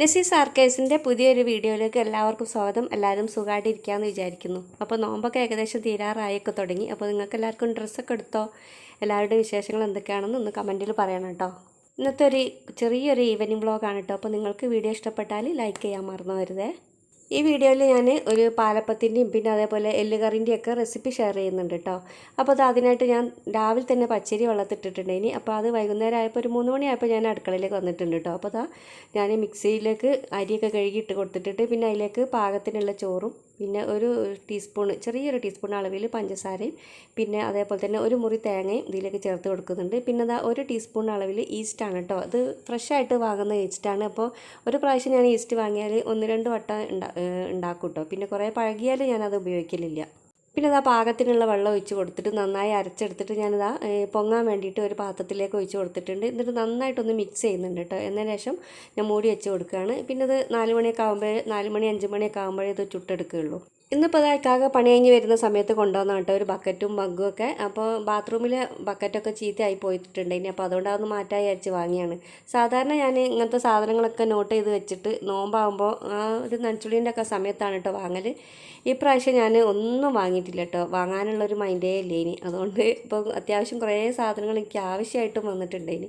നസീസ് ആർക്കേഴ്സിന്റെ പുതിയൊരു വീഡിയോയിലേക്ക് എല്ലാവർക്കും സ്വാഗതം. എല്ലാവരും സുഖമായിട്ടിരിക്കാമെന്ന് വിചാരിക്കുന്നു. അപ്പോൾ നോമ്പൊക്കെ ഏകദേശം തീരാറായൊക്കെ തുടങ്ങി. അപ്പോൾ നിങ്ങൾക്ക് എല്ലാവർക്കും ഡ്രസ്സൊക്കെ എടുത്തോ? എല്ലാവരുടെയും വിശേഷങ്ങൾ എന്തൊക്കെയാണെന്ന് ഒന്ന് കമന്റിൽ പറയണം കേട്ടോ. ഇന്നത്തെ ഒരു ചെറിയൊരു ഈവനിങ് ബ്ലോഗാണ് കേട്ടോ. അപ്പോൾ നിങ്ങൾക്ക് വീഡിയോ ഇഷ്ടപ്പെട്ടാൽ ലൈക്ക് ചെയ്യാൻ മറന്നു വരുതേ ഈ വീഡിയോയിൽ ഞാൻ ഒരു പാലപ്പത്തിന്റെയും പിന്നെ അതേപോലെ എല്ലുകറിന്റെയും ഒക്കെ റെസിപ്പി ഷെയർ ചെയ്യുന്നുണ്ട് കേട്ടോ അപ്പോൾ അത് അതിനായിട്ട് ഞാൻ രാവിലെ തന്നെ പച്ചരി വെള്ളത്തിട്ടിട്ടുണ്ട്. ഇനി അപ്പോൾ അത് വൈകുന്നേരം ആയപ്പോൾ ഒരു മൂന്ന് മണിയായപ്പോൾ ഞാൻ അടുക്കളയിലേക്ക് വന്നിട്ടുണ്ട് കേട്ടോ അപ്പോൾ അതാ ഞാൻ മിക്സിയിലേക്ക് അരിയൊക്കെ കഴുകി ഇട്ട് കൊടുത്തിട്ട് പിന്നെ അതിലേക്ക് പാകത്തിനുള്ള ചോറും പിന്നെ ഒരു ടീസ്പൂൺ ചെറിയൊരു ടീസ്പൂൺ അളവിൽ പഞ്ചസാരയും പിന്നെ അതേപോലെ തന്നെ ഒരു മുറി തേങ്ങയും ഇതിലേക്ക് ചേർത്ത് കൊടുക്കുന്നുണ്ട്. പിന്നെ അതാ ഒരു ടീസ്പൂൺ അളവിൽ ഈസ്റ്റാണ് കേട്ടോ അത് ഫ്രഷായിട്ട് വാങ്ങുന്ന ഈസ്റ്റാണ് അപ്പോൾ ഒരു പ്രാവശ്യം ഞാൻ ഈസ്റ്റ് വാങ്ങിയാൽ ഒന്ന് രണ്ട് വട്ടം ഉണ്ടാ ഉണ്ടാക്കും കേട്ടോ പിന്നെ കുറേ പഴകിയാൽ ഞാനത് ഉപയോഗിക്കലില്ല. പിന്നെ ഇതാ പാകത്തിനുള്ള വെള്ളം ഒഴിച്ച് കൊടുത്തിട്ട് നന്നായി അരച്ചെടുത്തിട്ട് ഞാനിതാ പൊങ്ങാൻ വേണ്ടിയിട്ട് ഒരു പാത്രത്തിലേക്ക് ഒഴിച്ച് കൊടുത്തിട്ടുണ്ട്. എന്നിട്ട് നന്നായിട്ടൊന്ന് മിക്സ് ചെയ്യുന്നുണ്ട് കേട്ടോ എന്നതിന് ശേഷം ഞാൻ മൂടി വെച്ച് കൊടുക്കുകയാണ്. പിന്നെ ഇത് നാല് മണിയൊക്കെ ആകുമ്പോൾ നാല് മണി അഞ്ച് മണിയൊക്കെ ആകുമ്പോഴേ ഇത് ചുട്ടെടുക്കുകയുള്ളൂ. ഇന്നിപ്പോൾ ഇതാക്കാകെ പണി കഴിഞ്ഞ് വരുന്ന സമയത്ത് കൊണ്ടുവന്ന കേട്ടോ ഒരു ബക്കറ്റും മഗ്ഗും ഒക്കെ. അപ്പോൾ ബാത്റൂമിൽ ബക്കറ്റൊക്കെ ചീത്തയായി പോയിട്ടുണ്ട് ഇനി. അപ്പോൾ അതുകൊണ്ട് അതൊന്ന് മാറ്റാൻ വിചാരിച്ച് വാങ്ങിയാണ്. സാധാരണ ഞാൻ ഇങ്ങനത്തെ സാധനങ്ങളൊക്കെ നോട്ട് ചെയ്ത് വെച്ചിട്ട് നോമ്പാകുമ്പോൾ ആ ഒരു നനച്ചുള്ളിന്റെ ഒക്കെ സമയത്താണ് കേട്ടോ വാങ്ങൽ ഈ പ്രാവശ്യം ഞാൻ ഒന്നും വാങ്ങിയിട്ടില്ല കേട്ടോ. വാങ്ങാനുള്ളൊരു മൈൻഡേ ഇല്ല ഇനി. അതുകൊണ്ട് ഇപ്പോൾ അത്യാവശ്യം കുറേ സാധനങ്ങൾ എനിക്ക് ആവശ്യമായിട്ടും വന്നിട്ടുണ്ട് ഇനി.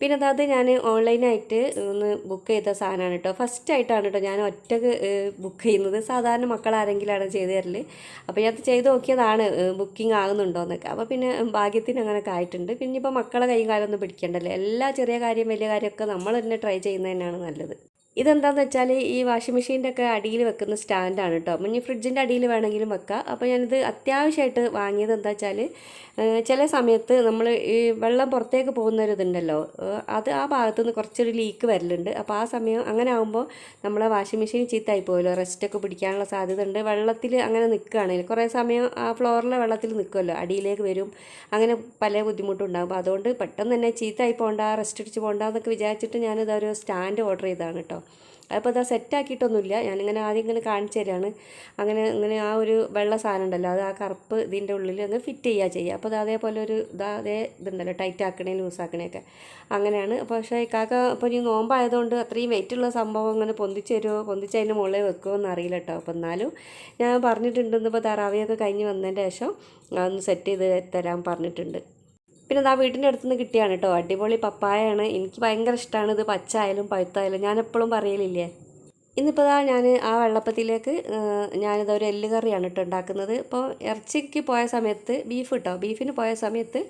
പിന്നെ അതായത് ഞാൻ ഓൺലൈനായിട്ട് ഒന്ന് ബുക്ക് ചെയ്ത സാധനമാണ് കേട്ടോ. ഫസ്റ്റ് ആയിട്ടാണ് കേട്ടോ ഞാൻ ഒറ്റയ്ക്ക് ബുക്ക് ചെയ്യുന്നത്. സാധാരണ മക്കൾ ആരെങ്കിലാണ് ചെയ്തു തരൽ. അപ്പോൾ ഞാൻ ചെയ്ത് നോക്കിയതാണ് ബുക്കിംഗ് ആകുന്നുണ്ടോ എന്നൊക്കെ അപ്പോൾ പിന്നെ ഭാഗ്യത്തിന് അങ്ങനെയൊക്കെ ആയിട്ടുണ്ട്. പിന്നെ ഇപ്പോൾ മക്കളെ കൈകാലൊന്നും കാലൊന്നും പിടിക്കണ്ടല്ലോ? എല്ലാ ചെറിയ കാര്യം വലിയ കാര്യമൊക്കെ നമ്മൾ തന്നെ ട്രൈ ചെയ്യുന്നത് തന്നെയാണ് നല്ലത്. ഇതെന്താണെന്ന് വെച്ചാൽ ഈ വാഷിംഗ് മെഷീന്റെ ഒക്കെ അടിയിൽ വെക്കുന്ന സ്റ്റാൻഡാണ് കേട്ടോ ഇനി ഫ്രിഡ്ജിന്റെ അടിയിൽ വേണമെങ്കിലും വെക്കാം. അപ്പോൾ ഞാനിത് അത്യാവശ്യമായിട്ട് വാങ്ങിയത് എന്താ വെച്ചാൽ ചില സമയത്ത് നമ്മൾ ഈ വെള്ളം പുറത്തേക്ക് പോകുന്ന ഒരു ഇതുണ്ടല്ലോ അത് ആ ഭാഗത്തു നിന്ന് കുറച്ചൊരു ലീക്ക് വരലുണ്ട്. അപ്പോൾ ആ സമയം അങ്ങനെ ആകുമ്പോൾ നമ്മളെ വാഷിംഗ് മെഷീൻ ചീത്തായി പോയല്ലോ റെസ്റ്റൊക്കെ പിടിക്കാനുള്ള സാധ്യത ഉണ്ട്. വെള്ളത്തിൽ അങ്ങനെ നിൽക്കുകയാണെങ്കിൽ കുറേ സമയം ആ ഫ്ലോറിലെ വെള്ളത്തിൽ നിൽക്കുമല്ലോ അടിയിലേക്ക് വരും. അങ്ങനെ പല ബുദ്ധിമുട്ടും ഉണ്ടാകും അപ്പോൾ അതുകൊണ്ട് പെട്ടെന്ന് തന്നെ ചീത്തായി പോകണ്ട റെസ്റ്റ് അടിച്ച് പോകണ്ട എന്നൊക്കെ വിചാരിച്ചിട്ട് ഞാനിതൊരു സ്റ്റാൻഡ് ഓർഡർ ചെയ്തതാണ് കേട്ടോ അപ്പോൾ ഇതാ സെറ്റാക്കിയിട്ടൊന്നുമില്ല. ഞാനിങ്ങനെ ആദ്യം ഇങ്ങനെ കാണിച്ചു തരാണ്. അങ്ങനെ ഇങ്ങനെ ആ ഒരു വെള്ള സാധനം ഉണ്ടല്ലോ അത് ആ കറുപ്പ് ഇതിന്റെ ഉള്ളിൽ അങ്ങ് ഫിറ്റ് ചെയ്യുക ചെയ്യുക അപ്പോൾ അത് അതേപോലെ ഒരു ഇതാ അതേ ഇതുണ്ടല്ലോ ടൈറ്റ് ആക്കണേ ലൂസ് ആക്കണേയൊക്കെ. അങ്ങനെയാണ്. പക്ഷേ കാക്ക ഇപ്പോൾ ഈ നോമ്പായതുകൊണ്ട് അത്രയും വെയിറ്റുള്ള സംഭവം അങ്ങനെ പൊന്തിച്ച് തരുമോ പൊന്തിച്ച് അതിന്റെ മുകളിൽ വെക്കുമോ എന്ന് അറിയില്ല കേട്ടോ. അപ്പോൾ എന്നാലും ഞാൻ പറഞ്ഞിട്ടുണ്ട് ഇപ്പോൾ തറാവിയൊക്കെ കഴിഞ്ഞ് വന്നതിന്റെ ശേഷം ഒന്ന് സെറ്റ് ചെയ്ത് തരാൻ പറഞ്ഞിട്ടുണ്ട്. പിന്നെ ഇതാ വീട്ടിന്റെ അടുത്ത് നിന്ന് കിട്ടിയാണ് കേട്ടോ അടിപൊളി പപ്പായയാണ് എനിക്ക് ഭയങ്കര ഇഷ്ടമാണ് ഇത് പച്ച ആയാലും പഴുത്തായാലും. ഞാൻ എപ്പോഴും പറയലില്ലേ? ഇന്നിപ്പോൾ ഇതാ ഞാൻ ആ വെള്ളപ്പത്തിലേക്ക് ഞാനിത് ഒരു എല്ല് കറിയാണ് കേട്ടോ ഉണ്ടാക്കുന്നത് ഇപ്പോൾ ഇറച്ചിക്ക് പോയ സമയത്ത് ബീഫ് കേട്ടോ ബീഫിന് പോയ സമയത്ത്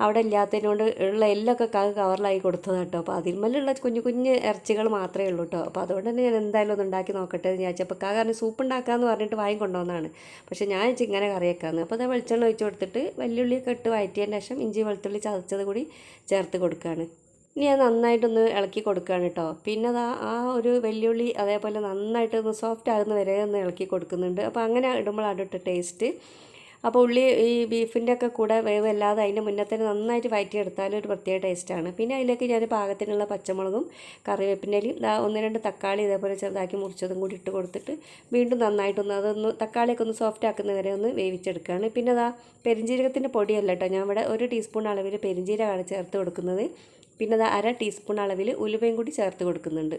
അവിടെ ഇല്ലാത്തതിനോട് ഉള്ള എല്ലൊക്കെ കാ കവറിലായി കൊടുത്തത് കേട്ടോ അപ്പോൾ അതിന്മേലുള്ള കുഞ്ഞു കുഞ്ഞ് ഇറച്ചികൾ മാത്രമേ ഉള്ളൂ കേട്ടോ അപ്പോൾ അതുകൊണ്ട് തന്നെ ഞാൻ എന്തായാലും ഒന്ന് ഉണ്ടാക്കി നോക്കട്ടെ എന്ന് വിചാരിച്ചപ്പോൾ കാ കാരണം സൂപ്പ് ഉണ്ടാക്കാമെന്ന് പറഞ്ഞിട്ട് വാങ്ങി കൊണ്ടുവന്നതാണ് പക്ഷേ ഞാൻ ഇങ്ങനെ കറിയേക്കാന്ന്. അപ്പോൾ അത് വെളിച്ചെണ്ണ ഒഴിച്ച് കൊടുത്തിട്ട് വെല്ലുള്ളിയൊക്കെ ഇട്ട് വഴറ്റിയതിന് ശേഷം ഇഞ്ചി വെളുത്തുള്ളി ചതച്ചത് കൂടി ചേർത്ത് കൊടുക്കുകയാണ് ഇനി അത് നന്നായിട്ടൊന്ന് ഇളക്കി കൊടുക്കുകയാണ് കേട്ടോ. പിന്നെ അത് ആ ഒരു വെല്ലുള്ളി അതേപോലെ നന്നായിട്ട് ഒന്ന് സോഫ്റ്റ് ആകുന്ന വരെ ഒന്ന് ഇളക്കി കൊടുക്കുന്നുണ്ട്. അപ്പോൾ അങ്ങനെ ഇടുമ്പോൾ കേട്ടോ ടേസ്റ്റ് അപ്പോൾ ഉള്ളി ഈ ബീഫിന്റെ ഒക്കെ കൂടെ വേവ് അല്ലാതെ അതിന്റെ മുന്നേ തന്നെ നന്നായിട്ട് വയറ്റിയെടുത്താൽ ഒരു പ്രത്യേക ടേസ്റ്റാണ് പിന്നെ അതിലേക്ക് ഞാൻ പാകത്തിനുള്ള പച്ചമുളകും കറിവേപ്പിന്റെയും ഒന്ന് രണ്ട് തക്കാളി ഇതേപോലെ ചെറുതാക്കി മുറിച്ചതും കൂടി ഇട്ട് കൊടുത്തിട്ട് വീണ്ടും നന്നായിട്ടൊന്ന് അതൊന്ന് തക്കാളിയൊക്കെ ഒന്ന് സോഫ്റ്റ് ആക്കുന്ന വരെ ഒന്ന് വേവിച്ചെടുക്കുകയാണ്. പിന്നെ അതാ പെരിഞ്ജീരകത്തിന്റെ പൊടിയല്ല കേട്ടോ. ഞാൻ ഇവിടെ ഒരു ടീസ്പൂൺ അളവിൽ പെരിഞ്ജീരകമാണ് ചേർത്ത് കൊടുക്കുന്നത്. പിന്നെ അത് അര ടീസ്പൂൺ അളവിൽ ഉലുവയും കൂടി ചേർത്ത് കൊടുക്കുന്നുണ്ട്.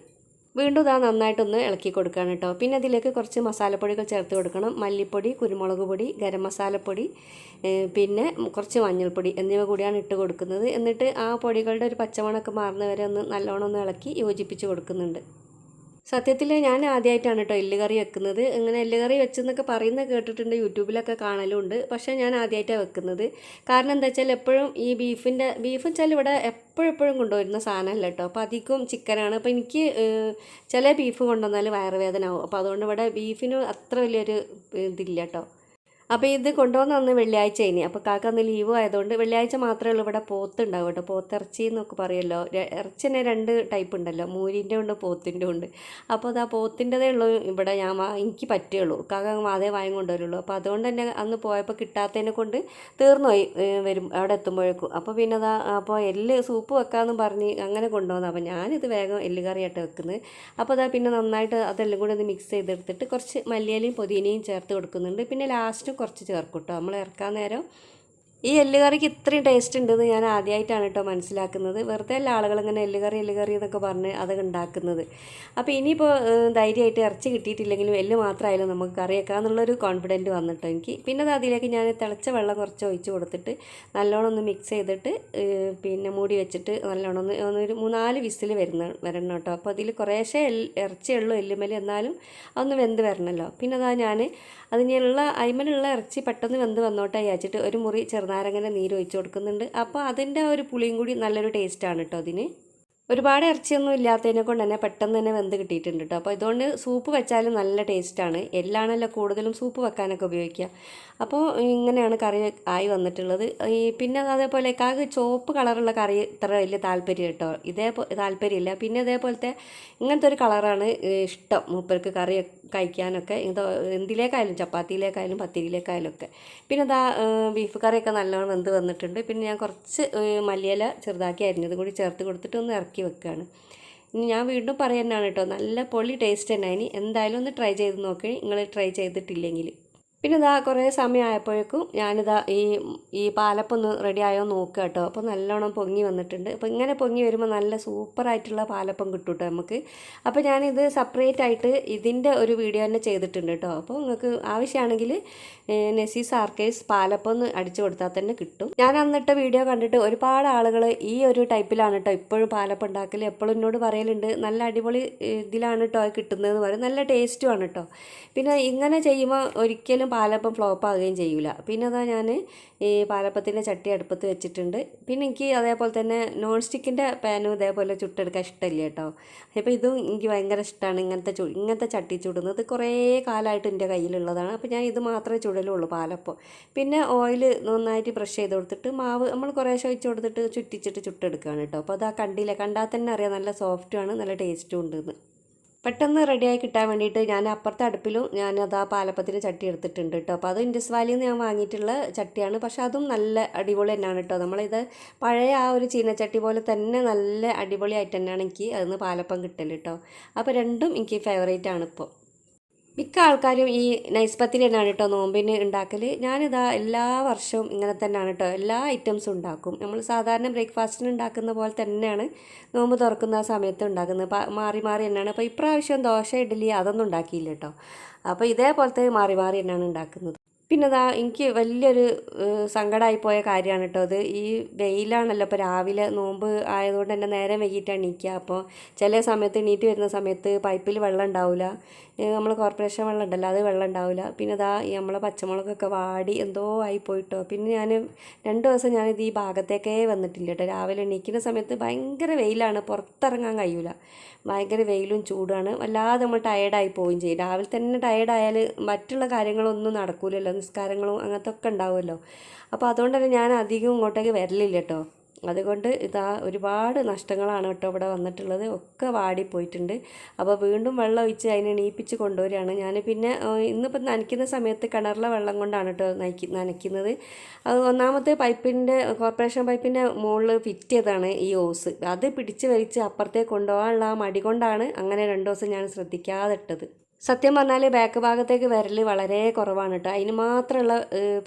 വീണ്ടും ഇതാ നന്നായിട്ടൊന്ന് ഇളക്കി കൊടുക്കുകയാണ് കേട്ടോ പിന്നെ അതിലേക്ക് കുറച്ച് മസാലപ്പൊടികൾ ചേർത്ത് കൊടുക്കണം. മല്ലിപ്പൊടി കുരുമുളക് പൊടി ഗരം മസാലപ്പൊടി പിന്നെ കുറച്ച് മഞ്ഞൾപ്പൊടി എന്നിവ കൂടിയാണ് ഇട്ട് കൊടുക്കുന്നത്. എന്നിട്ട് ആ പൊടികളുടെ ഒരു പച്ചമണൊക്കെ മാറുന്നവരെ ഒന്ന് നല്ലോണം ഒന്ന് ഇളക്കി യോജിപ്പിച്ച് കൊടുക്കുന്നുണ്ട്. സത്യത്തിൽ ഞാൻ ആദ്യമായിട്ടാണ് കേട്ടോ എല്ലുകറി വെക്കുന്നത്. ഇങ്ങനെ എല്ലുകറി വെച്ചെന്നൊക്കെ പറയുന്നത് കേട്ടിട്ടുണ്ട് യൂട്യൂബിലൊക്കെ കാണലുണ്ട്. പക്ഷേ ഞാൻ ആദ്യമായിട്ടാണ് വെക്കുന്നത്. കാരണം എന്താ വെച്ചാൽ എപ്പോഴും ഈ ബീഫിന്റെ ബീഫ് വെച്ചാൽ ഇവിടെ എപ്പോഴെപ്പോഴും എപ്പോഴും കൊണ്ടുവരുന്ന സാധനമല്ല കേട്ടോ അപ്പോൾ അധികം ചിക്കനാണ്. അപ്പോൾ എനിക്ക് ചില ബീഫ് കൊണ്ടുവന്നാൽ വയറുവേദന ആവും. അപ്പോൾ അതുകൊണ്ട് ഇവിടെ ബീഫിന് അത്ര വലിയൊരു ഇതില്ല കേട്ടോ അപ്പോൾ ഇത് കൊണ്ടുവന്ന് അന്ന് വെള്ളിയാഴ്ച ഇനി. അപ്പോൾ കാക്ക അന്ന് ലീവ് ആയതുകൊണ്ട് വെള്ളിയാഴ്ച മാത്രമേ ഉള്ളൂ. ഇവിടെ പോത്ത് ഉണ്ടാവും കേട്ടോ. പോത്തിറച്ചി എന്നൊക്കെ പറയുമല്ലോ. ഇറച്ചിനെ രണ്ട് ടൈപ്പ് ഉണ്ടല്ലോ. മൂരിന്റെ ഉണ്ട് പോത്തിന്റെ ഉണ്ട്. അപ്പോൾ അത് ആ പോത്തിന്റെതേ ഉള്ളൂ. ഇവിടെ ഞാൻ എനിക്ക് പറ്റുള്ളൂ കാക്ക അതേ വായം കൊണ്ടുവരുള്ളൂ. അപ്പോൾ അതുകൊണ്ട് തന്നെ അന്ന് പോയപ്പോൾ കിട്ടാത്തതിനെ കൊണ്ട് തീർന്നു പോയി വരും അവിടെ എത്തുമ്പോഴേക്കും. അപ്പോൾ പിന്നെ അതാ അപ്പോൾ എല്ല് സൂപ്പ് വെക്കാമെന്ന് പറഞ്ഞ് അങ്ങനെ കൊണ്ടുവന്നു. അപ്പോൾ ഞാനിത് വേഗം എല്ല് കറിയായിട്ട് വെക്കുന്നത്. അപ്പോൾ അതാ പിന്നെ നന്നായിട്ട് അതെല്ലാം കൂടി ഒന്ന് മിക്സ് ചെയ്തെടുത്തിട്ട് കുറച്ച് മല്ലിയലയും പുതിനയും ചേർത്ത് കൊടുക്കുന്നുണ്ട്. പിന്നെ ലാസ്റ്റ് കുറച്ച് ചേർക്കും കേട്ടോ നമ്മൾ ഇറക്കാൻ നേരം ഈ എല്ലുകറിക്ക് ഇത്രയും ടേസ്റ്റ് ഉണ്ടെന്ന് ഞാൻ ആദ്യമായിട്ടാണ് കേട്ടോ മനസ്സിലാക്കുന്നത്. വെറുതെ അല്ല ആളുകൾ ഇങ്ങനെ എല്ലുകറി എല്ലുകറി എന്നൊക്കെ പറഞ്ഞ് അത് ഉണ്ടാക്കുന്നത്. അപ്പോൾ ഇനിയിപ്പോൾ ധൈര്യമായിട്ട് ഇറച്ചി കിട്ടിയിട്ടില്ലെങ്കിലും എല്ല് മാത്രമായാലും നമുക്ക് കറി വെക്കാം എന്നുള്ളൊരു കോൺഫിഡന്റ് വന്നിട്ടോ എനിക്ക്. പിന്നെ അത് അതിലേക്ക് ഞാൻ തിളച്ച വെള്ളം കുറച്ച് ഒഴിച്ച് കൊടുത്തിട്ട് നല്ലോണം ഒന്ന് മിക്സ് ചെയ്തിട്ട് പിന്നെ മൂടി വെച്ചിട്ട് നല്ലോണം ഒന്ന് ഒന്നൊരു മൂന്നാൽ വിസിൽ വരുന്ന വരണം കേട്ടോ അപ്പോൾ അതിൽ കുറേശ്ശേ എൽ ഇറച്ചിയുള്ളൂ എല്ലുമൽ. എന്നാലും അതൊന്ന് വെന്ത് വരണമല്ലോ പിന്നെ അതാ ഞാൻ അതിനുള്ള അയിമനുള്ള ഇറച്ചി പെട്ടെന്ന് വെന്ത് വന്നോട്ടെ വിചാരിച്ചിട്ട് ഒരു മുറി ചെറുനാരങ്ങനെ നീര് ഒഴിച്ച് കൊടുക്കുന്നുണ്ട്. അപ്പോൾ അതിന്റെ ആ ഒരു പുളിയും കൂടി നല്ലൊരു ടേസ്റ്റാണ് കേട്ടോ അതിന്. ഒരുപാട് ഇറച്ചിയൊന്നും ഇല്ലാത്തതിനെ കൊണ്ട് തന്നെ പെട്ടെന്ന് തന്നെ വെന്ത് കിട്ടിയിട്ടുണ്ട് കേട്ടോ അപ്പോൾ ഇതുകൊണ്ട് സൂപ്പ് വെച്ചാലും നല്ല ടേസ്റ്റാണ് എല്ലാണല്ലോ കൂടുതലും സൂപ്പ് വെക്കാനൊക്കെ ഉപയോഗിക്കുക. അപ്പോൾ ഇങ്ങനെയാണ് കറി ആയി വന്നിട്ടുള്ളത്. ഈ പിന്നെ അതേപോലെ കാക്ക് ചുവപ്പ് കളറുള്ള കറി ഇത്ര വലിയ താല്പര്യം കേട്ടോ ഇതേ താല്പര്യമില്ല. പിന്നെ ഇതേപോലത്തെ ഇങ്ങനത്തെ ഒരു കളറാണ് ഇഷ്ടം മൂപ്പർക്ക് കറി കഴിക്കാനൊക്കെ ഇത് എന്തിലേക്കായാലും ചപ്പാത്തിയിലേക്കായാലും പത്തിരിയിലേക്കായാലും ഒക്കെ. പിന്നെ ഇതാ ബീഫ് കറിയൊക്കെ നല്ലോണം വെന്ത് വന്നിട്ടുണ്ട്. പിന്നെ ഞാൻ കുറച്ച് മല്ലിയില ചെറുതാക്കി അരിഞ്ഞത് കൂടി ചേർത്ത് കൊടുത്തിട്ട് ഒന്ന് ഇറക്കി വെക്കുകയാണ് ഇനി ഞാൻ വീണ്ടും പറയുന്നതാണ് കേട്ടോ നല്ല പൊളി ടേസ്റ്റ് തന്നെ ഇനി എന്തായാലും ഒന്ന് ട്രൈ ചെയ്ത് നോക്കി. നിങ്ങൾ ട്രൈ ചെയ്തിട്ടില്ലെങ്കിൽ പിന്നെ ഇതാ കുറേ സമയമായപ്പോഴേക്കും ഞാനിതാ ഈ ഈ പാലപ്പൊന്ന് റെഡി ആയോ നോക്കുക കേട്ടോ. അപ്പോൾ നല്ലോണം പൊങ്ങി വന്നിട്ടുണ്ട്. അപ്പോൾ ഇങ്ങനെ പൊങ്ങി വരുമ്പോൾ നല്ല സൂപ്പറായിട്ടുള്ള പാലപ്പം കിട്ടും കേട്ടോ നമുക്ക്. അപ്പോൾ ഞാനിത് സെപ്പറേറ്റ് ആയിട്ട് ഇതിന്റെ ഒരു വീഡിയോ തന്നെ ചെയ്തിട്ടുണ്ട് കേട്ടോ. അപ്പോൾ നിങ്ങൾക്ക് ആവശ്യമാണെങ്കിൽ നെസീസ് സാർക്കേസ് പാലപ്പം ഒന്ന് അടിച്ചു കൊടുത്താൽ തന്നെ കിട്ടും. ഞാൻ അന്നിട്ട് വീഡിയോ കണ്ടിട്ട് ഒരുപാട് ആളുകൾ ഈ ഒരു ടൈപ്പിലാണ് കേട്ടോ ഇപ്പോഴും പാലപ്പം ഉണ്ടാക്കൽ എപ്പോഴും എന്നോട് പറയലുണ്ട് നല്ല അടിപൊളി ഇതിലാണ് കേട്ടോ കിട്ടുന്നതെന്ന് പറയും. നല്ല ടേസ്റ്റുമാണ് കേട്ടോ. പിന്നെ ഇങ്ങനെ ചെയ്യുമ്പോൾ ഒരിക്കലും പാലപ്പം ഫ്ലോപ്പ് ആകുകയും ചെയ്യില്ല പിന്നെ അതാ ഞാൻ ഈ പാലപ്പത്തിന്റെ ചട്ടി അടുപ്പത്ത് വെച്ചിട്ടുണ്ട്. പിന്നെ എനിക്ക് അതേപോലെ തന്നെ നോൺ സ്റ്റിക്കിന്റെ പാനും ഇതേപോലെ ചുട്ടെടുക്കാൻ ഇഷ്ടമില്ല കേട്ടോ. അപ്പോൾ ഇതും എനിക്ക് ഭയങ്കര ഇഷ്ടമാണ് ഇങ്ങനത്തെ ചു ഇങ്ങനത്തെ ചട്ടി ചുടുന്നത്. കുറേ കാലമായിട്ട് എന്റെ കയ്യിലുള്ളതാണ്. അപ്പോൾ ഞാൻ ഇത് മാത്രമേ ചുടലുള്ളൂ പാലപ്പം. പിന്നെ ഓയിൽ നന്നായിട്ട് ബ്രഷ് ചെയ്ത് കൊടുത്തിട്ട് മാവ് നമ്മൾ കുറേശ്ശെ ഒഴിച്ച് കൊടുത്തിട്ട് ചുറ്റിച്ചിട്ട് ചുട്ടെടുക്കുകയാണ് കേട്ടോ. അപ്പോൾ അത് ആ കണ്ടില്ല? കണ്ടാൽ തന്നെ അറിയാം നല്ല സോഫ്റ്റുമാണ് നല്ല ടേസ്റ്റും ഉണ്ടെന്ന്. പെട്ടെന്ന് റെഡിയായി കിട്ടാൻ വേണ്ടിയിട്ട് ഞാൻ അപ്പുറത്തെ അടുപ്പിലും ഞാൻ അത് ആ പാലപ്പത്തിന് ചട്ടി എടുത്തിട്ടുണ്ട് കേട്ടോ അപ്പോൾ അത് ഇൻഡസ് വാലിയിൽ നിന്ന് ഞാൻ വാങ്ങിയിട്ടുള്ള ചട്ടിയാണ്. പക്ഷെ അതും നല്ല അടിപൊളി തന്നെയാണ് കേട്ടോ നമ്മളിത് പഴയ ആ ഒരു ചീനച്ചട്ടി പോലെ തന്നെ നല്ല അടിപൊളിയായിട്ട് തന്നെയാണ് എനിക്ക് അതിൽ നിന്ന് പാലപ്പം കിട്ടൽ കേട്ടോ അപ്പോൾ രണ്ടും എനിക്ക് ഫേവറേറ്റ് ആണ് ഇപ്പോൾ മിക്ക ആൾക്കാരും ഈ നൈസ് പത്തിരി തന്നെയാണ് കേട്ടോ നോമ്പിന് ഉണ്ടാക്കൽ ഞാനിതാ എല്ലാ വർഷവും ഇങ്ങനെ തന്നെയാണ് കേട്ടോ എല്ലാ ഐറ്റംസും ഉണ്ടാക്കും. നമ്മൾ സാധാരണ ബ്രേക്ക്ഫാസ്റ്റിന് ഉണ്ടാക്കുന്ന പോലെ തന്നെയാണ് നോമ്പ് തുറക്കുന്ന ആ സമയത്ത് ഉണ്ടാക്കുന്നത്. മാറി മാറി തന്നെയാണ്. അപ്പോൾ ഇപ്രാവശ്യം ദോശ ഇഡ്ഡലി അതൊന്നും ഉണ്ടാക്കിയില്ല കേട്ടോ. അപ്പോൾ ഇതേപോലത്തെ മാറി മാറി തന്നെയാണ് ഉണ്ടാക്കുന്നത്. പിന്നെ ദാ എനിക്ക് വലിയൊരു സങ്കടമായി പോയ കാര്യമാണ് കേട്ടോ അത്. ഈ വെയിലാണല്ലോ ഇപ്പോൾ രാവിലെ നോമ്പ് ആയതുകൊണ്ട് തന്നെ നേരം വൈകിട്ടാണ് എണീക്കുക അപ്പോൾ ചില സമയത്ത് എണീറ്റ് വരുന്ന സമയത്ത് പൈപ്പിൽ വെള്ളം ഉണ്ടാവില്ല നമ്മൾ കോർപ്പറേഷൻ വെള്ളം ഉണ്ടല്ലോ അത് വെള്ളം ഉണ്ടാവില്ല പിന്നെ ഇതാ നമ്മളെ പച്ചമുളകൊക്കെ വാടി എന്തോ ആയി പോയിട്ടോ പിന്നെ ഞാൻ രണ്ട് ദിവസം ഞാനിത് ഈ ഭാഗത്തേക്കേ വന്നിട്ടില്ല കേട്ടോ. രാവിലെ എണീക്കുന്ന സമയത്ത് ഭയങ്കര വെയിലാണ് പുറത്തിറങ്ങാൻ കഴിയില്ല ഭയങ്കര വെയിലും ചൂടാണ് വല്ലാതെ നമ്മൾ ടയേർഡായി പോവുകയും ചെയ്യും. രാവിലെ തന്നെ ടയേർഡായാൽ മറ്റുള്ള കാര്യങ്ങളൊന്നും നടക്കൂലല്ലോ. നിസ്കാരങ്ങളും അങ്ങനത്തെ ഒക്കെ ഉണ്ടാവുമല്ലോ. അപ്പോൾ അതുകൊണ്ട് തന്നെ ഞാൻ അധികം ഇങ്ങോട്ടേക്ക് വരലില്ല കേട്ടോ. അതുകൊണ്ട് ഇതാ ഒരുപാട് നഷ്ടങ്ങളാണ് കേട്ടോ ഇവിടെ വന്നിട്ടുള്ളത്. ഒക്കെ വാടിപ്പോയിട്ടുണ്ട്. അപ്പോൾ വീണ്ടും വെള്ളം ഒഴിച്ച് അതിനെ നീപ്പിച്ച് കൊണ്ടുവരികയാണ്. ഞാൻ പിന്നെ ഇന്നിപ്പോൾ നനയ്ക്കുന്ന സമയത്ത് കിണറിലെ വെള്ളം കൊണ്ടാണ് കേട്ടോ നനയ്ക്ക് നനയ്ക്കുന്നത്. അത് ഒന്നാമത്തെ പൈപ്പിന്റെ കോർപ്പറേഷൻ പൈപ്പിന്റെ മുകളിൽ ഫിറ്റ് ചെയ്തതാണ് ഈ ഓസ്. അത് പിടിച്ച് വലിച്ച് അപ്പുറത്തേക്ക് കൊണ്ടുപോകാനുള്ള ആ മടി കൊണ്ടാണ് അങ്ങനെ രണ്ട് ദിവസം ഞാൻ ശ്രദ്ധിക്കാതെ ഇട്ടത്. സത്യം പറഞ്ഞാൽ ബാക്ക് ഭാഗത്തേക്ക് വരൽ വളരെ കുറവാണ് കേട്ടോ അതിന് മാത്രമുള്ള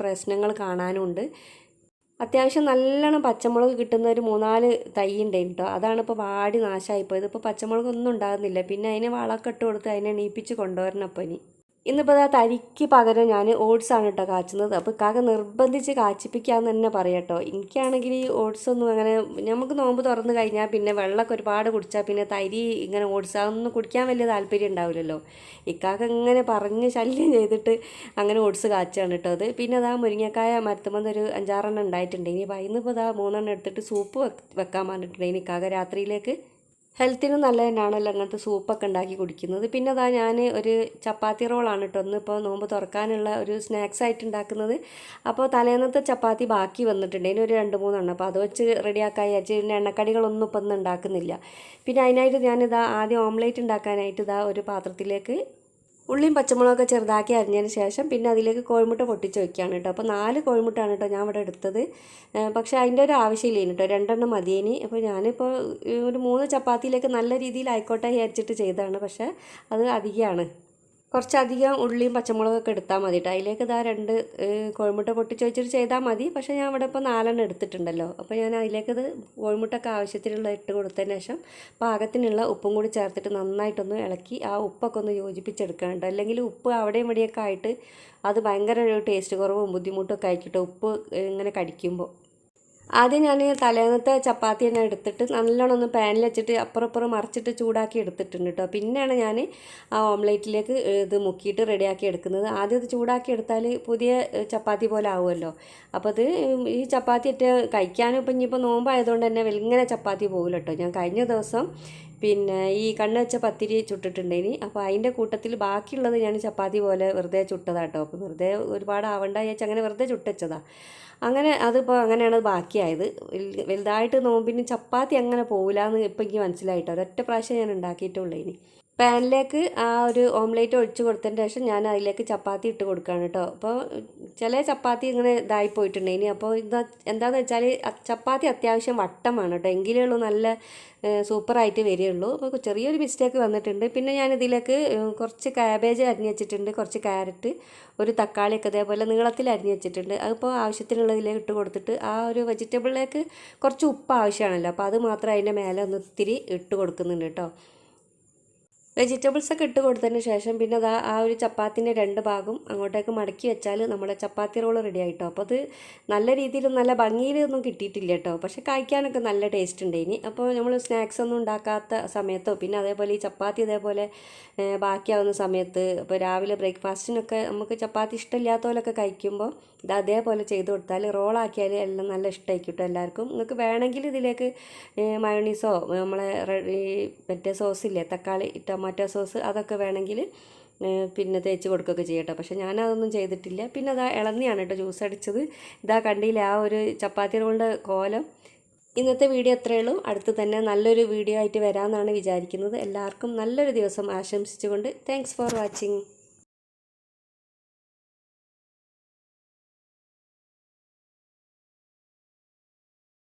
പ്രശ്നങ്ങൾ കാണാനുണ്ട്. അത്യാവശ്യം നല്ലോണം പച്ചമുളക് കിട്ടുന്ന ഒരു മൂന്നാൽ തൈ ഉണ്ടായിരുന്നു കേട്ടോ അതാണ് ഇപ്പോൾ വാടി നാശമായിപ്പോയത് ഇപ്പോൾ പച്ചമുളകൊന്നും ഉണ്ടാകുന്നില്ല പിന്നെ അതിനെ വളമൊക്കെ ഇട്ട് കൊടുത്ത് അതിനെ എണീപ്പിച്ച് കൊണ്ടുവരണം അപ്പോൾ ഇനി. ഇന്നിപ്പോൾ ആ തരിക്ക് പകരം ഞാൻ ഓട്സാണ് കേട്ടോ കാച്ചുന്നത്. അപ്പോൾ കാക്ക നിർബന്ധിച്ച് കാച്ചിപ്പിക്കാമെന്ന് തന്നെ പറയട്ടോ എനിക്കാണെങ്കിൽ ഈ ഓട്സൊന്നും അങ്ങനെ നമുക്ക് നോമ്പ് തുറന്നു കഴിഞ്ഞാൽ പിന്നെ വെള്ളമൊക്കെ ഒരുപാട് കുടിച്ചാൽ പിന്നെ തരി ഇങ്ങനെ ഓട്സ് അതൊന്നും കുടിക്കാൻ വലിയ താല്പര്യം ഉണ്ടാവില്ലല്ലോ. ഇക്കാക്ക ഇങ്ങനെ പറഞ്ഞ് ശല്യം ചെയ്തിട്ട് അങ്ങനെ ഓട്സ് കാച്ചാണ് കേട്ടോ അത്. പിന്നെ അതാ മുരിങ്ങക്കായ മരത്തുമ്പോൾ ഒരു അഞ്ചാറെണ്ണം ഉണ്ടായിട്ടുണ്ട്. ഇനി ഇന്നിപ്പോൾ ഇതാ മൂന്നെണ്ണം എടുത്തിട്ട് സൂപ്പ് വെക്കാൻ പറഞ്ഞിട്ടുണ്ട് ഇനി ഇക്കാക്ക രാത്രിയിലേക്ക്. ഹെൽത്തിനും നല്ല തന്നെയാണല്ലോ അങ്ങനത്തെ സൂപ്പൊക്കെ ഉണ്ടാക്കി കുടിക്കുന്നത്. പിന്നെ അതാ ഞാൻ ഒരു ചപ്പാത്തി റോളാണ് കേട്ടോ ഒന്ന് ഇപ്പോൾ നോമ്പ് തുറക്കാനുള്ള ഒരു സ്നാക്സ് ആയിട്ട് ഉണ്ടാക്കുന്നത്. അപ്പോൾ തലേന്നത്തെ ചപ്പാത്തി ബാക്കി വന്നിട്ടുണ്ട്. ഇനി ഒരു രണ്ട് മൂന്നെണ്ണം. അപ്പോൾ അത് വെച്ച് റെഡിയാക്കാൻ വിചാരിച്ച് പിന്നെ എണ്ണക്കടികളൊന്നും ഇപ്പം ഒന്നും ഉണ്ടാക്കുന്നില്ല. പിന്നെ അതിനായിട്ട് ഞാനിതാ ആദ്യം ഓംലേറ്റ് ഉണ്ടാക്കാനായിട്ട് ഇതാ ഒരു പാത്രത്തിലേക്ക് ഉള്ളിയും പച്ചമുളകൊക്കെ ചെറുതാക്കി അരിഞ്ഞതിന് ശേഷം പിന്നെ അതിലേക്ക് കോഴിമുട്ട പൊട്ടിച്ച് വയ്ക്കുകയാണ് കേട്ടോ. അപ്പോൾ നാല് കോഴിമുട്ടാണ് കേട്ടോ ഞാൻ ഇവിടെ എടുത്തത്. പക്ഷേ അതിന്റെ ഒരു ആവശ്യമില്ല കേട്ടോ. രണ്ടെണ്ണം മതിയേനി. അപ്പോൾ ഞാനിപ്പോൾ ഒരു മൂന്ന് ചപ്പാത്തിയിലേക്ക് നല്ല രീതിയിൽ ആയിക്കോട്ടെ വിചാരിച്ചിട്ട് ചെയ്തതാണ്. പക്ഷേ അത് അധികമാണ്. കുറച്ചധികം ഉള്ളിയും പച്ചമുളകൊക്കെ എടുത്താൽ മതി കേട്ടോ അതിലേക്ക് ഇതാ രണ്ട് കോഴിമുട്ട പൊട്ടിച്ച് വെച്ചിട്ട് ചെയ്താൽ മതി. പക്ഷേ ഞാൻ ഇവിടെ ഇപ്പോൾ നാലെണ്ണം എടുത്തിട്ടുണ്ടല്ലോ. അപ്പോൾ ഞാൻ അതിലേക്ക് ഇത് കോഴിമുട്ടൊക്കെ ആവശ്യത്തിനുള്ള ഇട്ട് കൊടുത്തതിന് ശേഷം പാകത്തിനുള്ള ഉപ്പും കൂടി ചേർത്തിട്ട് നന്നായിട്ടൊന്ന് ഇളക്കി ആ ഉപ്പൊക്കെ ഒന്ന് യോജിപ്പിച്ചെടുക്കണം അല്ലെങ്കിൽ ഉപ്പ് അവിടെയും ഇവിടെയൊക്കെ ആയിട്ട് അത് ഭയങ്കര ഒരു ടേസ്റ്റ് കുറവും ബുദ്ധിമുട്ടൊക്കെ ആയിക്കിട്ടോ ഉപ്പ് ഇങ്ങനെ കടിക്കുമ്പോൾ. ആദ്യം ഞാൻ തലേന്നത്തെ ചപ്പാത്തി തന്നെ എടുത്തിട്ട് നല്ലോണം ഒന്ന് പാനിൽ വെച്ചിട്ട് അപ്പുറപ്പുറം മറിച്ചിട്ട് ചൂടാക്കി എടുത്തിട്ടുണ്ട് കേട്ടോ പിന്നെയാണ് ഞാൻ ആ ഓംലേറ്റിലേക്ക് ഇത് മുക്കിയിട്ട് റെഡിയാക്കി എടുക്കുന്നത്. ആദ്യം ഇത് ചൂടാക്കി എടുത്താൽ പുതിയ ചപ്പാത്തി പോലെ ആവുമല്ലോ. അപ്പോൾ അത് ഈ ചപ്പാത്തി ഇട്ട് കഴിക്കാനും ഇപ്പം ഇനിയിപ്പോൾ നോമ്പായതുകൊണ്ട് തന്നെ ഇങ്ങനെ ചപ്പാത്തി പോകില്ല കേട്ടോ ഞാൻ കഴിഞ്ഞ ദിവസം പിന്നെ ഈ കണ്ണ് വെച്ച പത്തിരി ചുട്ടിട്ടുണ്ടേനി. അപ്പോൾ അതിന്റെ കൂട്ടത്തിൽ ബാക്കിയുള്ളത് ഞാൻ ചപ്പാത്തി പോലെ വെറുതെ ചുട്ടതാട്ടോ. അപ്പോൾ വെറുതെ ഒരുപാട് ആവണ്ട ചേച്ചി അങ്ങനെ വെറുതെ ചുട്ടച്ചതാ. അങ്ങനെ അതിപ്പോൾ അങ്ങനെയാണ് ബാക്കിയായത്. വലുത് വലുതായിട്ട് നോമ്പിന് ചപ്പാത്തി അങ്ങനെ പോകില്ല എന്ന് ഇപ്പം എനിക്ക് മനസ്സിലായിട്ടോ. ഒരൊറ്റ പ്രാവശ്യം ഞാൻ ഉണ്ടാക്കിയിട്ടുള്ളൂ ഇനി പാനിലേക്ക് ആ ഒരു ഓംലേറ്റ് ഒഴിച്ച് കൊടുത്തതിന് ശേഷം ഞാൻ അതിലേക്ക് ചപ്പാത്തി ഇട്ട് കൊടുക്കുകയാണ് കേട്ടോ. അപ്പോൾ ചില ചപ്പാത്തി ഇങ്ങനെ ഇതായി ഇനി അപ്പോൾ ഇതാ എന്താണെന്ന് വെച്ചാൽ ചപ്പാത്തി അത്യാവശ്യം വട്ടമാണ് കേട്ടോ. എങ്കിലേ ഉള്ളൂ നല്ല സൂപ്പറായിട്ട് വരികയുള്ളൂ. അപ്പോൾ ചെറിയൊരു മിസ്റ്റേക്ക് വന്നിട്ടുണ്ട്. പിന്നെ ഞാൻ ഇതിലേക്ക് കുറച്ച് കാബേജ് അരിഞ്ഞ് വെച്ചിട്ടുണ്ട്. കുറച്ച് ക്യാരറ്റ് ഒരു തക്കാളിയൊക്കെ അതേപോലെ നീളത്തിൽ അരിഞ്ഞ് വെച്ചിട്ടുണ്ട്. അതിപ്പോൾ ആവശ്യത്തിനുള്ളതിലേക്ക് ഇട്ട് കൊടുത്തിട്ട് ആ ഒരു വെജിറ്റബിളിലേക്ക് കുറച്ച് ഉപ്പ് ആവശ്യമാണല്ലോ. അപ്പോൾ അത് മാത്രം അതിന്റെ മേലെ ഒന്ന് ഇത്തിരി ഇട്ട് കൊടുക്കുന്നുണ്ട് കേട്ടോ. വെജിറ്റബിൾസ് ഒക്കെ ഇട്ട് കൊടുത്തതിന് ശേഷം പിന്നെ അതാ ആ ഒരു ചപ്പാത്തിന്റെ രണ്ട് ഭാഗം അങ്ങോട്ടേക്ക് മടക്കി വെച്ചാൽ നമ്മുടെ ചപ്പാത്തി റോൾ റെഡി ആയിട്ടോ. അപ്പോൾ അത് നല്ല രീതിയിൽ നല്ല ഭംഗിയിലൊന്നും കിട്ടിയിട്ടില്ല കേട്ടോ. പക്ഷേ കഴിക്കാനൊക്കെ നല്ല ടേസ്റ്റ് ഉണ്ട് ഇനി. അപ്പോൾ നമ്മൾ സ്നാക്സ് ഒന്നും ഉണ്ടാക്കാത്ത സമയത്തോ പിന്നെ അതേപോലെ ഈ ചപ്പാത്തി അതേപോലെ ബാക്കിയാവുന്ന സമയത്ത് ഇപ്പോൾ രാവിലെ ബ്രേക്ക്ഫാസ്റ്റിനൊക്കെ നമുക്ക് ചപ്പാത്തി ഇഷ്ടമില്ലാത്തവരൊക്കെ കഴിക്കുമ്പോൾ ഇത് അതേപോലെ ചെയ്ത് കൊടുത്താൽ റോളാക്കിയാൽ എല്ലാം നല്ല ഇഷ്ടമായി കിട്ടും എല്ലാവർക്കും. നിങ്ങൾക്ക് വേണമെങ്കിൽ ഇതിലേക്ക് മയോണീസോ നമ്മളെ മറ്റേ ഇല്ലേ തക്കാളി ടൊമാറ്റോ സോസ് അതൊക്കെ വേണമെങ്കിൽ പിന്നെ തേച്ച് കൊടുക്കുകയൊക്കെ ചെയ്യട്ടോ പക്ഷെ ഞാനതൊന്നും ചെയ്തിട്ടില്ല. പിന്നെ അതാ ഇളന്നിയാണ് കേട്ടോ ജ്യൂസ് അടിച്ചത്. ഇതാ കണ്ടില്ലേ ആ ഒരു ചപ്പാത്തി റോളിന്റെ കോലം. ഇന്നത്തെ വീഡിയോ അത്രയേ ഉള്ളൂ. അടുത്ത് തന്നെ നല്ലൊരു വീഡിയോ ആയിട്ട് വരാമെന്നാണ് വിചാരിക്കുന്നത്. എല്ലാവർക്കും നല്ലൊരു ദിവസം ആശംസിച്ചുകൊണ്ട് താങ്ക്സ് ഫോർ വാച്ചിങ്